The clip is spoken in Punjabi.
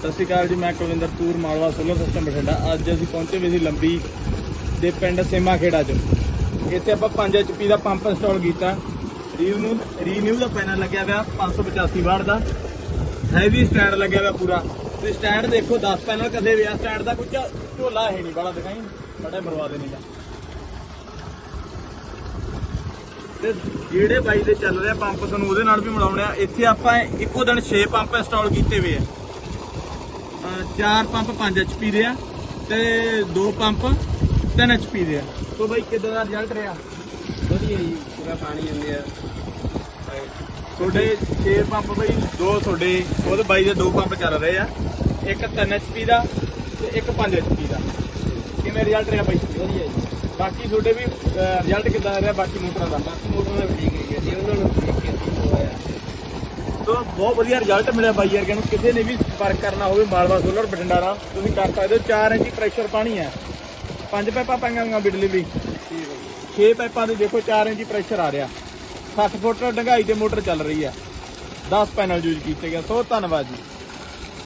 ਸਤਿ ਸ਼੍ਰੀ ਅਕਾਲ ਜੀ, ਮੈਂ ਕੁਲਵਿੰਦਰ ਤੂਰ, ਮਾਲਵਾ ਸੋਲਰ ਸਿਸਟਮ ਬਠਿੰਡਾ। ਅੱਜ ਅਸੀਂ ਪਹੁੰਚੇ ਵੀ ਸੀ ਲੰਬੀ ਦੇ ਪਿੰਡ ਸੇਮਾ ਖੇੜਾ 'ਚ। ਇੱਥੇ ਆਪਾਂ 5 HP ਦਾ ਪੰਪ ਇੰਸਟਾਲ ਕੀਤਾ। ਰੀਨਿਊ ਰੀਨਿਊ ਦਾ ਪੈਨਲ ਲੱਗਿਆ ਹੋਇਆ 585 ਵਾਟ ਦਾ। ਹੈਵੀ ਸਟੈਂਡ ਲੱਗਿਆ ਹੋਇਆ ਪੂਰਾ। ਤੇ ਸਟੈਂਡ ਦੇਖੋ 10 ਪੈਨਲ ਕਦੇ ਵੀ ਆ। ਸਟੈਂਡ ਦਾ ਕੁਝ ਝੋਲਾ ਹੈ ਨਹੀਂ, ਬੜਾ ਦਿਖਾਈ। ਬੜਾ ਬਰਵਾ ਦੇ ਨਹੀਂਗਾ ਤੇ ਜਿਹੜੇ ਬਾਈ ਦੇ ਚੱਲ ਰਿਹਾ ਪੰਪ, ਤੁਹਾਨੂੰ ਉਹਦੇ ਨਾਲ ਵੀ ਮਿਲਾਉਣੇ ਆ। ਇੱਥੇ ਆਪਾਂ ਇੱਕੋ ਦਿਨ 6 ਪੰਪ ਇੰਸਟਾਲ ਕੀਤੇ ਹੋਏ ਆ। ਚਾਰ ਪੰਪ 5 HP ਦੇ ਆ ਤੇ ਦੋ ਪੰਪ 3 HP ਦੇ ਆ। ਤੋ ਬਾਈ ਕਿਦਾਂ ਦਾ ਰਿਜ਼ਲਟ ਰਿਹਾ? ਵਧੀਆ ਜੀ ਪੂਰਾ ਪਾਣੀ ਆਉਂਦੇ ਆ। ਤੁਹਾਡੇ 6 ਪੰਪ ਬਈ ਦੋ ਤੁਹਾਡੇ ਉਹਦੇ ਬਾਈ ਦੇ ਦੋ ਪੰਪ ਚੱਲ ਰਹੇ ਆ। ਇੱਕ 3 HP ਦਾ ਤੇ ਇੱਕ 5 HP ਦਾ। ਕਿਵੇਂ ਰਿਜ਼ਲਟ ਰਿਹਾ ਬਾਈ? ਵਧੀਆ ਜੀ। ਬਾਕੀ ਤੁਹਾਡੇ ਵੀ ਰਿਜ਼ਲਟ ਕਿਦਾਂ ਰਿਹਾ? ਬਾਕੀ ਮੋਟਰਾਂ ਦਾ। ਬਾਕੀ ਮੋਟਰ ਦਾ ਵੀ ਠੀਕ ਹੈ ਜੀ ਉਹਨਾਂ ਨੂੰ ਦੇਖ ਕੇ ਅਸੀਂ ਹੋਇਆ। ਸੋ ਬਹੁਤ ਵਧੀਆ ਰਿਜ਼ਲਟ ਮਿਲਿਆ ਬਾਈ ਵਰਗਿਆਂ ਨੂੰ। ਕਿਸੇ ਨੇ ਵੀ ਸੰਪਰਕ ਕਰਨਾ ਹੋਵੇ, ਮਾਲਵਾ, ਸੋਲਰ, ਬਠਿੰਡਾ ਨਾਲ, ਤੁਸੀਂ ਕਰ ਸਕਦੇ ਹੋ। 4 ਇੰਚ ਪ੍ਰੈਸ਼ਰ ਪਾਣੀ ਹੈ। ਪੰਜ ਪੈਪਾਂ ਪਾਈਆਂ ਹੋਈਆਂ ਵੀ ਡਿਲੀਵਰੀ ਠੀਕ 6 ਪਾਈਪਾਂ ਦੇ ਦੇਖੋ 4 ਇੰਚ ਪ੍ਰੈਸ਼ਰ ਆ ਰਿਹਾ। 60 ਫੁੱਟ ਡੰਗਾਈ ਤੇ ਮੋਟਰ ਚੱਲ ਰਹੀ ਆ 10 ਪੈਨਲ ਯੂਜ਼ ਕੀਤੇ ਗਏ। ਸੋ ਧੰਨਵਾਦ ਜੀ।